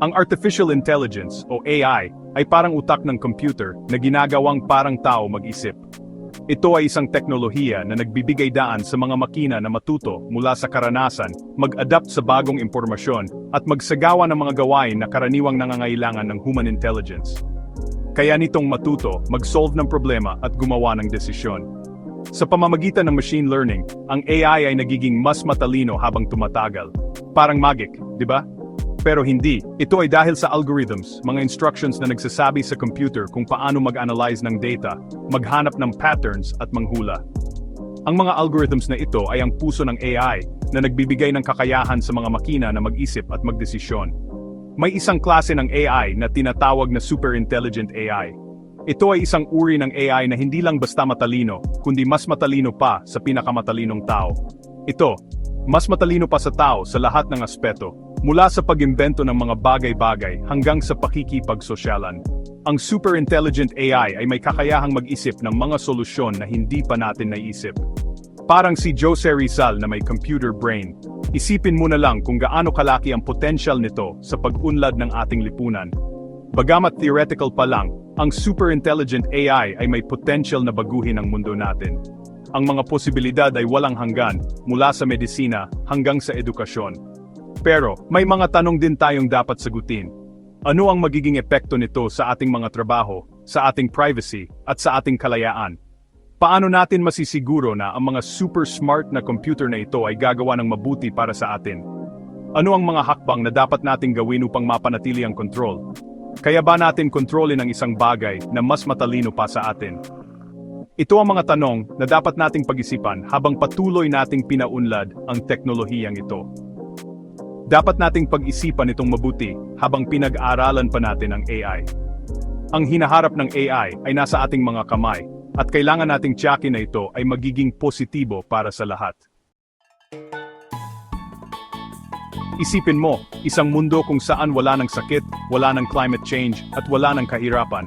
Ang artificial intelligence o AI ay parang utak ng computer na ginagawang parang tao mag-isip. Ito ay isang teknolohiya na nagbibigay daan sa mga makina na matuto mula sa karanasan, mag-adapt sa bagong impormasyon, at magsagawa ng mga gawain na karaniwang nangangailangan ng human intelligence. Kaya nitong matuto, mag-solve ng problema at gumawa ng desisyon. Sa pamamagitan ng machine learning, ang AI ay nagiging mas matalino habang tumatagal. Parang magic, di ba? Pero hindi, ito ay dahil sa algorithms, mga instructions na nagsasabi sa computer kung paano mag-analyze ng data, maghanap ng patterns at manghula. Ang mga algorithms na ito ay ang puso ng AI na nagbibigay ng kakayahan sa mga makina na mag-isip at magdesisyon. May isang klase ng AI na tinatawag na super intelligent AI. Ito ay isang uri ng AI na hindi lang basta matalino, kundi mas matalino pa sa pinakamatalinong tao. Ito, mas matalino pa sa tao sa lahat ng aspeto, mula sa pag-imbento ng mga bagay-bagay hanggang sa pakikipagsosyalan. Ang super intelligent AI ay may kakayahang mag-isip ng mga solusyon na hindi pa natin naisip. Parang si Jose Rizal na may computer brain. Isipin mo na lang kung gaano kalaki ang potential nito sa pag-unlad ng ating lipunan. Bagamat theoretical pa lang, ang super intelligent AI ay may potential na baguhin ang mundo natin. Ang mga posibilidad ay walang hanggan, mula sa medisina hanggang sa edukasyon. Pero, may mga tanong din tayong dapat sagutin. Ano ang magiging epekto nito sa ating mga trabaho, sa ating privacy, at sa ating kalayaan? Paano natin masisiguro na ang mga super smart na computer na ito ay gagawa ng mabuti para sa atin? Ano ang mga hakbang na dapat nating gawin upang mapanatili ang control? Kaya ba natin kontrolin ang isang bagay na mas matalino pa sa atin? Ito ang mga tanong na dapat nating pag-isipan habang patuloy nating pinaunlad ang teknolohiyang ito. Dapat nating pag-isipan itong mabuti habang pinag-aaralan pa natin ang AI. Ang hinaharap ng AI ay nasa ating mga kamay at kailangan nating tiyakin na ito ay magiging positibo para sa lahat. Isipin mo, isang mundo kung saan wala ng sakit, wala ng climate change, at wala ng kahirapan.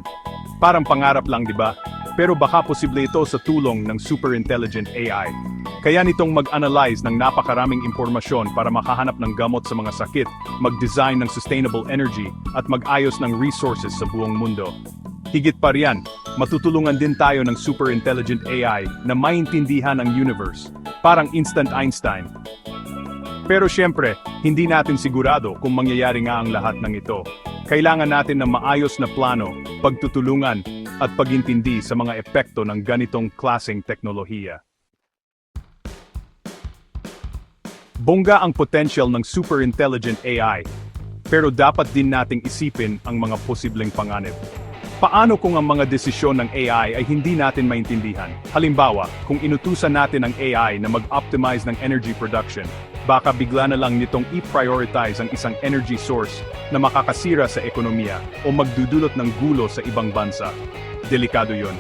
Parang pangarap lang, di ba? Pero baka posible ito sa tulong ng super intelligent AI. Kaya nitong mag-analyze ng napakaraming impormasyon para makahanap ng gamot sa mga sakit, mag-design ng sustainable energy, at mag-ayos ng resources sa buong mundo. Higit pa riyan, matutulungan din tayo ng super intelligent AI na maintindihan ang universe, parang instant Einstein. Pero syempre, hindi natin sigurado kung mangyayari nga ang lahat ng ito. Kailangan natin ng maayos na plano, pagtutulungan, at pagintindi sa mga epekto ng ganitong klaseng teknolohiya. Bongga ang potential ng super intelligent AI, pero dapat din nating isipin ang mga posibleng panganib. Paano kung ang mga desisyon ng AI ay hindi natin maintindihan? Halimbawa, kung inutusan natin ang AI na mag-optimize ng energy production, baka bigla na lang nitong i-prioritize ang isang energy source na makakasira sa ekonomiya o magdudulot ng gulo sa ibang bansa. Delikado yon.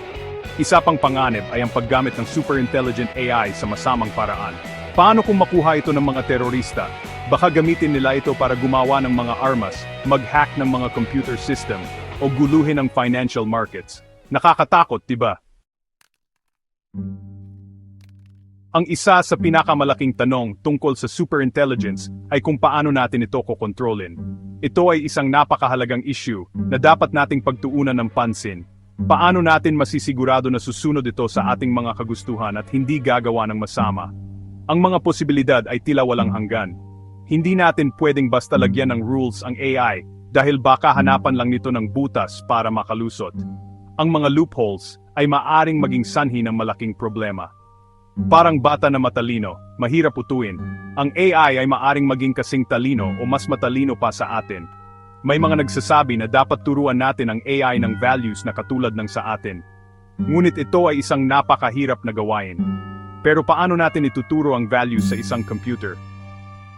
Isa pang panganib ay ang paggamit ng super intelligent AI sa masamang paraan. Paano kung makuha ito ng mga terorista? Baka gamitin nila ito para gumawa ng mga armas, mag-hack ng mga computer system, o guluhin ang financial markets. Nakakatakot, di ba? Ang isa sa pinakamalaking tanong tungkol sa superintelligence ay kung paano natin ito kokontrolin. Ito ay isang napakahalagang issue na dapat nating pagtuunan ng pansin. Paano natin masisigurado na susunod ito sa ating mga kagustuhan at hindi gagawa ng masama? Ang mga posibilidad ay tila walang hanggan. Hindi natin pwedeng basta lagyan ng rules ang AI dahil baka hanapan lang nito ng butas para makalusot. Ang mga loopholes ay maaring maging sanhi ng malaking problema. Parang bata na matalino, mahirap utuin. Ang AI ay maaring maging kasing talino o mas matalino pa sa atin. May mga nagsasabi na dapat turuan natin ang AI ng values na katulad ng sa atin. Ngunit ito ay isang napakahirap na gawain. Pero paano natin ituturo ang values sa isang computer?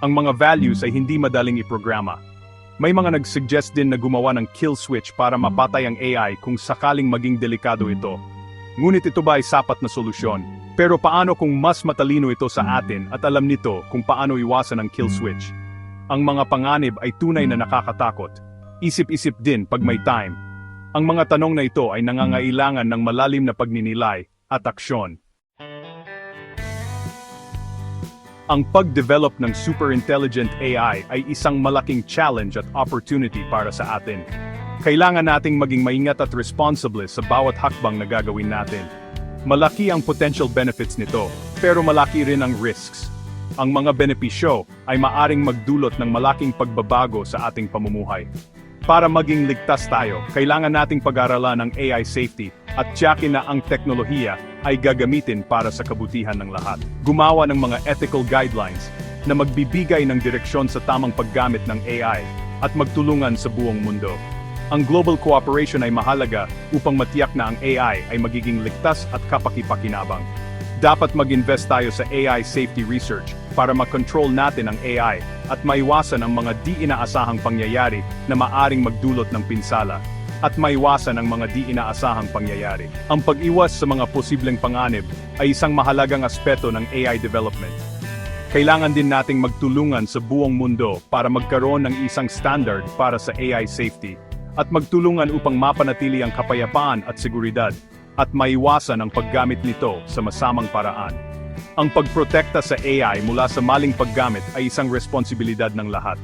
Ang mga values ay hindi madaling iprograma. May mga nagsuggest din na gumawa ng kill switch para mapatay ang AI kung sakaling maging delikado ito. Ngunit ito ba ay sapat na solusyon? Pero paano kung mas matalino ito sa atin at alam nito kung paano iwasan ang kill switch? Ang mga panganib ay tunay na nakakatakot. Isip-isip din pag may time. Ang mga tanong na ito ay nangangailangan ng malalim na pagninilay at aksyon. Ang pag-develop ng super intelligent AI ay isang malaking challenge at opportunity para sa atin. Kailangan nating maging maingat at responsible sa bawat hakbang na gagawin natin. Malaki ang potential benefits nito, pero malaki rin ang risks. Ang mga benepisyo ay maaring magdulot ng malaking pagbabago sa ating pamumuhay. Para maging ligtas tayo, kailangan nating pag-aralan ang AI safety at tiyakin na ang teknolohiya ay gagamitin para sa kabutihan ng lahat. Gumawa ng mga ethical guidelines na magbibigay ng direksyon sa tamang paggamit ng AI at magtulungan sa buong mundo. Ang global cooperation ay mahalaga upang matiyak na ang AI ay magiging ligtas at kapakipakinabang. Dapat mag-invest tayo sa AI safety research para makontrol natin ang AI at maiwasan ang mga di inaasahang pangyayari na maaring magdulot ng pinsala at maiwasan ang mga di inaasahang pangyayari. Ang pag-iwas sa mga posibleng panganib ay isang mahalagang aspeto ng AI development. Kailangan din nating magtulungan sa buong mundo para magkaroon ng isang standard para sa AI safety at magtulungan upang mapanatili ang kapayapaan at seguridad at maiwasan ang paggamit nito sa masamang paraan. Ang pagprotekta sa AI mula sa maling paggamit ay isang responsibilidad ng lahat.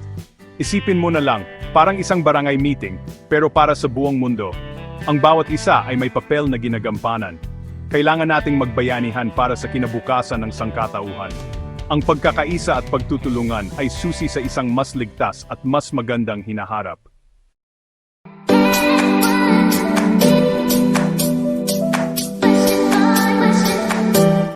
Isipin mo na lang, parang isang barangay meeting, pero para sa buong mundo. Ang bawat isa ay may papel na ginagampanan. Kailangan nating magbayanihan para sa kinabukasan ng sangkatauhan. Ang pagkakaisa at pagtutulungan ay susi sa isang mas ligtas at mas magandang hinaharap.